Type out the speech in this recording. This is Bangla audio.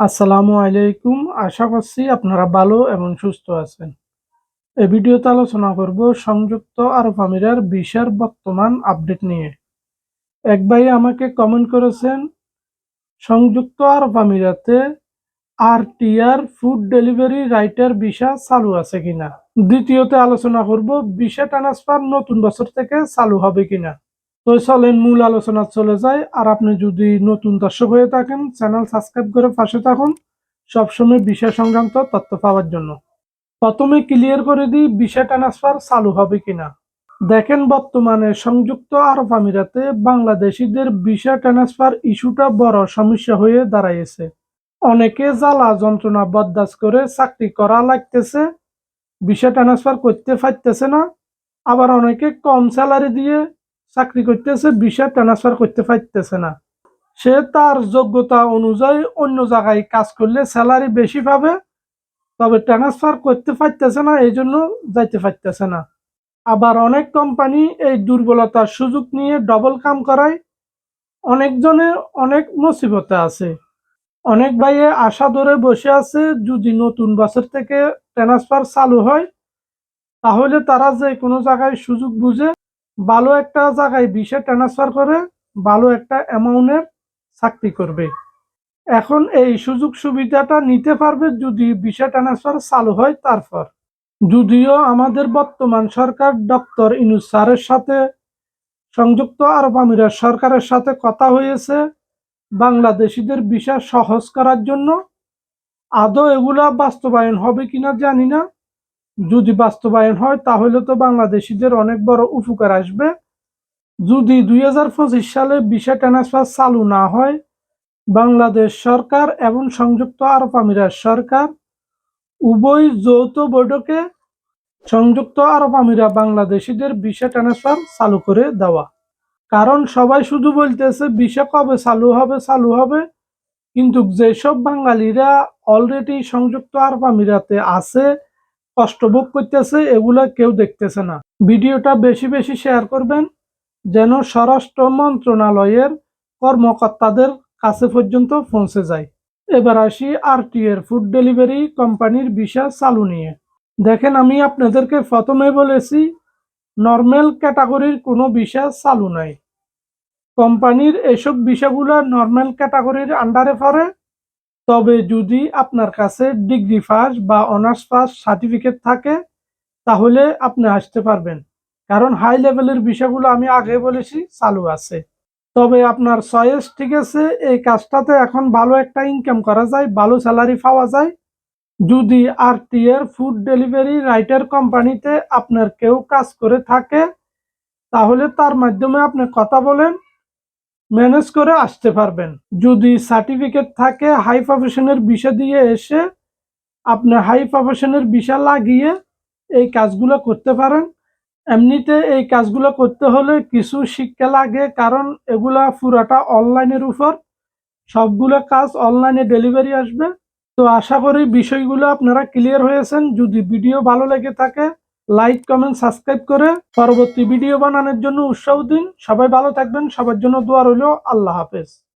আসসালামু আলাইকুম। আশা করছি আপনারা ভালো এবং সুস্থ আছেন। এই ভিডিওতে আলোচনা করব সংযুক্ত আরব আমিরার ভিসার বর্তমান আপডেট নিয়ে। এক ভাই আমাকে কমেন্ট করেছেন, সংযুক্ত আরব আমিরাতে আর T R food delivery rider visa চালু আছে কিনা? দ্বিতীয়তে আলোচনা করব, ভিসা ট্রান্সফার নতুন বছর থেকে চালু হবে কিনা? তো চলেন, মূল আলোচনা চলে যায় আর আপনি যদি নতুন দর্শক হয়ে থাকেন, চ্যানেল সাবস্ক্রাইব করে পাশে থাকুন। সবসময় বিষয় সংক্রান্ত তথ্য পাওয়ার জন্য। প্রথমে ক্লিয়ার করে দিই, বিষয় ট্রান্সফার চালু হবে কিনা। দেখেন, বর্তমানে সংযুক্ত আরব আমিরাতে বাংলাদেশিদের ভিসা ট্রান্সফার ইস্যুটা বড় সমস্যা হয়ে দাঁড়াইছে। অনেকে জ্বালা যন্ত্রণা বরদাস্ত করে চাকরি করা লাগতেছে ভিসা ট্রান্সফার করতে পারতেছে না। আবার অনেকে কম স্যালারি দিয়ে চাকরি করতেছে, ভিসা ট্রান্সফার করতে পারতেছে না। সে তার যোগ্যতা অনুযায়ী অন্য জায়গায় কাজ করলে স্যালারি বেশি পাবে, তবে ট্রান্সফার করতে পারতেছে না এই জন্য যাইতে পারতেছে না। আবার অনেক কোম্পানি এই দুর্বলতার সুযোগ নিয়ে ডবল কাম করায়। অনেকজনে অনেক মুসিবতে আছে। অনেক ভাইয়ে আশা ধরে বসে আছে, যদি নতুন বছর থেকে ট্রান্সফার চালু হয়, তাহলে তারা যে কোনো জায়গায় সুযোগ বুঝে ভালো একটা জায়গায় বিষয় ট্রান্সফার করে, ভালো একটা অ্যামাউন্টের চাকরি করবে। এখন এই সুযোগ সুবিধাটা নিতে পারবে যদি বিষয় ট্রান্সফার চালু হয় তারপর। যদিও আমাদের বর্তমান সরকার ডক্টর ইনুস স্যারের সাথে সংযুক্ত আরব আমিরাত সরকারের সাথে কথা হয়েছে, বাংলাদেশিদের বিষয় সহজ করার জন্য। আদৌ এগুলা বাস্তবায়ন হবে কিনা জানি না। যদি বাস্তবায়ন হয়, তাহলে তো বাংলাদেশিদের অনেক বড় উপকার আসবে। যদি দুই হাজার পঁচিশ সালে বিষয় ট্রান্সফার চালু না হয়, বাংলাদেশ সরকার এবং সংযুক্ত আরব আমিরাত সরকার উভয় যৌথ বৈঠকে সংযুক্ত আরব আমিরা বাংলাদেশিদের বিষয় ট্রান্সফার চালু করে দেওয়া। কারণ সবাই শুধু বলতেছে বিষয় কবে চালু হবে চালু হবে? কিন্তু যেসব বাঙালিরা অলরেডি সংযুক্ত আরব আমিরাতে আছে কষ্ট ভোগ করতেছে, এগুলা কেউ দেখতেছে না। ভিডিওটা বেশি বেশি শেয়ার করবেন, যেন স্বরাষ্ট্র মন্ত্রণালয়ের কর্মকর্তাদের কাছে পর্যন্ত পৌঁছে যায়। এবার আসি আরটি এর ফুড ডেলিভারি কোম্পানির ভিসা চালু নিয়ে। দেখেন, আমি আপনাদেরকে প্রথমে বলেছি নর্মাল ক্যাটাগরির কোনো ভিসা চালু নাই। কোম্পানির এসব ভিসাগুলো নর্মাল ক্যাটাগরির আন্ডারে পড়ে। তবে যদি আপনার কাছে ডিগ্রি পাস বা অনার্স পাস সার্টিফিকেট থাকে, তাহলে আপনি আসতে পারবেন। কারণ হাই লেভেলের বিষয়গুলো আমি আগে বলেছি, চালু আছে। তবে আপনার চয়েস ঠিক আছে, এই কাজটাতে এখন ভালো একটা ইনকাম করা যায়, ভালো স্যালারি পাওয়া যায়। যদি আর এর ফুড ডেলিভারি রাইটার কোম্পানিতে আপনার কেউ কাজ করে থাকে, তাহলে তার মাধ্যমে আপনি কথা বলেন ম্যানেজ করে আসতে পারবেন। যদি সার্টিফিকেট থাকে হাই প্রফেশনের বিষা দিয়ে এসে আপনি হাই প্রফেশনের বিষয় লাগিয়ে এই কাজগুলো করতে পারেন। এমনিতে এই কাজগুলো করতে হলে কিছু শিক্ষা লাগে, কারণ এগুলা পুরাটা অনলাইনের উপর। সবগুলো কাজ অনলাইনে ডেলিভারি আসবে। তো আশা করি বিষয়গুলো আপনারা ক্লিয়ার হয়েছেন। যদি ভিডিও ভালো লেগে থাকে লাইক কমেন্ট সাবস্ক্রাইব করে পরবর্তী ভিডিও বানানোর জন্য উৎসাহ দিন। সবাই ভালো থাকবেন। সবার জন্য দোয়া রইল। আল্লাহ হাফেজ।